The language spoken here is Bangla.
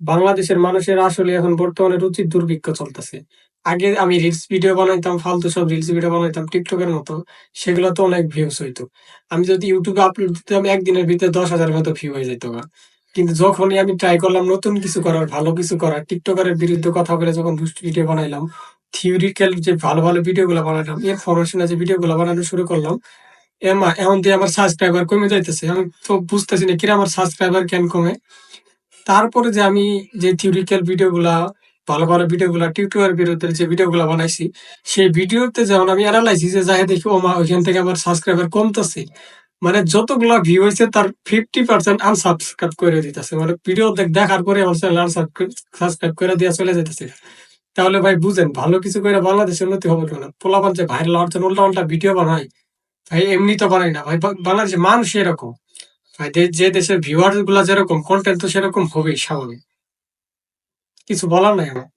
বাংলাদেশের মানুষের আসলে এখন বর্তমানে রুচির দুর্ভিক্ষ চলতেছে। আগে আমি রিলস ভিডিও বানাইতাম, ফালতু সব রিলস ভিডিও বানাইতাম টিকটকের মতো। সেগুলোতে অনেক ভিউজ হইতো। আমি যদি ইউটিউবে আপলোড দিতাম একদিনের ভিতরে ১০,০০০ মতো ভিউ হয়ে যাইতগা। কিন্তু যখনই আমি ট্রাই করলাম নতুন কিছু করার, ভালো কিছু করার, টিকটকারের বিরুদ্ধে কথা বলে যখন দুষ্টু ভিডিও বানাইলাম, থিওরিক্যাল যে ভালো, ভালো ভিডিওগুলা বানাইলাম, ইনফরমেশনাল যে ভিডিওগুলা বানানো শুরু করলাম, এমা এখন দিয়ে আমার সাবস্ক্রাইবার কমে যাইতেছে। আমি তো বুঝতেছি না কিরে আমার সাবস্ক্রাইবার কেন কমে? তারপরে যে আমি যে থিওরিক্যাল ভিডিওগুলা, ভালো, ভালো ভিডিওগুলা টিউটোরিয়াল বিরুদ্ধে যে ভিডিওগুলা বানাইছি, সেই ভিডিওতে যখন আমি এনালাইসিস এ যাইয়া দেখি ওমা ওইখান থেকে আমার সাবস্ক্রাইবার কমতেছে। মানে যতগুলা ভিউ হইছে তার 50% আনসাবস্ক্রাইব করে দিতেছে। মানে ভিডিও দেখার পরে আমার চ্যানেল সাবস্ক্রাইব করে দিয়া চলে যাইতেছে। তাহলে ভাই বুঝেন ভালো কিছু কইরা বাংলাদেশে উন্নতি হবে কেমনে? পোলাপান যে ভাইরাল হওয়ার জন্য উল্টা-পাল্টা ভিডিও বানায়, ভাই এমনি তো বানায় না। ভাই বাংলাদেশের মানুষই এরকম। যে দেশের ভিউয়ারগুলা যেরকম কন্টেন্ট তো সেরকম হবেই স্বাভাবিক। কিছু বলার নাই আমার।